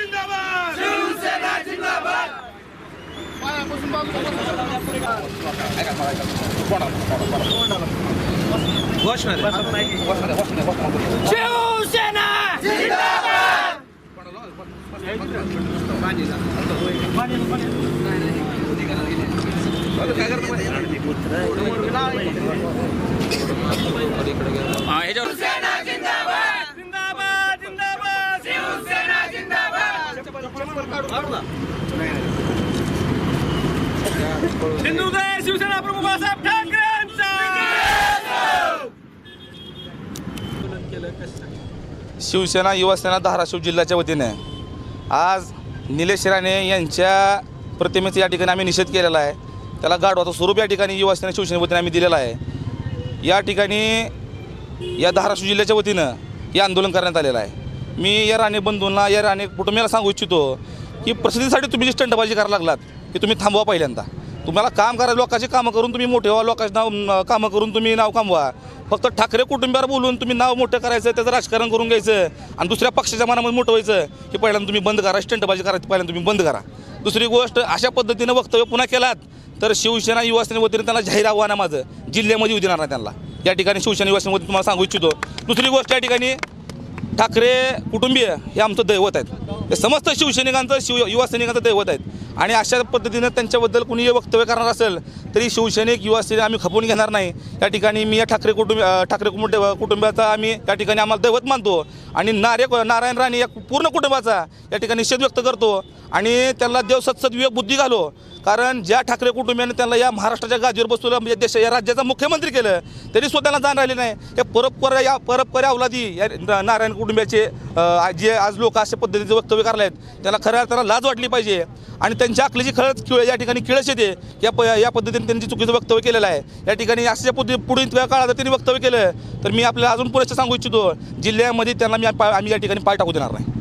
जिंदाबाद शिवसेना जिंदाबाद शिवसेना जिंदाबाद ह्याच्यावर हिंदुदय शिवसेना प्रमुख बाळासाहेब ठाकरेंचा शिवसेना युवासेना धाराशिव जिल्ह्याच्या वतीने. आज निलेश राणे यांच्या प्रतिमेचा या ठिकाणी आम्ही निषेध केलेला आहे. त्याला गाढवाचं स्वरूप या ठिकाणी युवासेना शिवसेने वतीने आम्ही दिलेलं आहे. या ठिकाणी या धाराशिव जिल्ह्याच्या वतीनं हे आंदोलन करण्यात आलेलं आहे. मी या राणे बंधूंना या राणे कुटुंबियाला सांगू इच्छितो की प्रसिद्धीसाठी तुम्ही जी स्टंटबाजी करायला लागलात की तुम्ही थांबवा पहिल्यांदा. तुम्हाला काम करा लोकांची कामं करून तुम्ही मोठे व्हा लोकांचे नाव कामं करून तुम्ही नाव कमवा. फक्त ठाकरे कुटुंबियावर बोलून तुम्ही नाव मोठं करायचं त्याचं राजकारण करून घ्यायचं आणि दुसऱ्या पक्षाच्या मनामध्ये मोठं व्हायचं की पहिल्यांदा तुम्ही बंद करा स्टंटबाजी करायची पहिल्यांदा तुम्ही बंद करा. दुसरी गोष्ट अशा पद्धतीनं वक्तव्य पुन्हा केलात तर शिवसेना युवासेने वतीने त्यांना जाहीर आव्हान आहे माझं. जिल्ह्यामध्ये येऊ देणार नाही त्यांना. या ठिकाणी शिवसेना युवासेने वतीने तुम्हाला सांगू इच्छितो. दुसरी गोष्ट या ठिकाणी ठाकरे कुटुंबीय हे आमचं दैवत आहेत. हे समस्त शिवसैनिकांचं शिव युवा सैनिकांचं दैवत आहेत. आणि अशा पद्धतीनं त्यांच्याबद्दल कुणी वक्तव्य करणार असेल तरी शिवसैनिक युवा सैनिक आम्ही खपवून घेणार नाही. या ठिकाणी मी या ठाकरे कुटुंब ठाकरे कुटुंब कुटुंबाचा आम्ही या ठिकाणी आम्हाला दैवत मानतो. आणि नारे नारायण राणे या पूर्ण कुटुंबाचा या ठिकाणी निषेध व्यक्त करतो. आणि त्यांना देव सत्सद विवेक बुद्धी घालो. कारण ज्या ठाकरे कुटुंबियाने त्यांना या महाराष्ट्राच्या गाजीवर बसवलं म्हणजे देश या राज्याचा मुख्यमंत्री केलं तरी स्वतःला जाण राहिले नाही. हे परपकर या परोपकारी अवलादी या न- नारायण कुटुंबियाचे जे आज लोक अशा पद्धतीचे वक्तव्य करायला आहेत त्याला खऱ्या त्याला लाज वाटली पाहिजे. आणि त्यांच्या अकलीची खरंच किळ या ठिकाणी किळस येते. या प या पद्धतीने त्यांनी चुकीचं वक्तव्य केलेलं आहे या ठिकाणी अशा पद्धती पुढील काळात त्यांनी वक्तव्य केलं तर मी आपल्याला अजून पुरेसं सांगू इच्छितो जिल्ह्यामध्ये त्यांना मी पा- आम्ही या ठिकाणी पाय टाकू देणार नाही.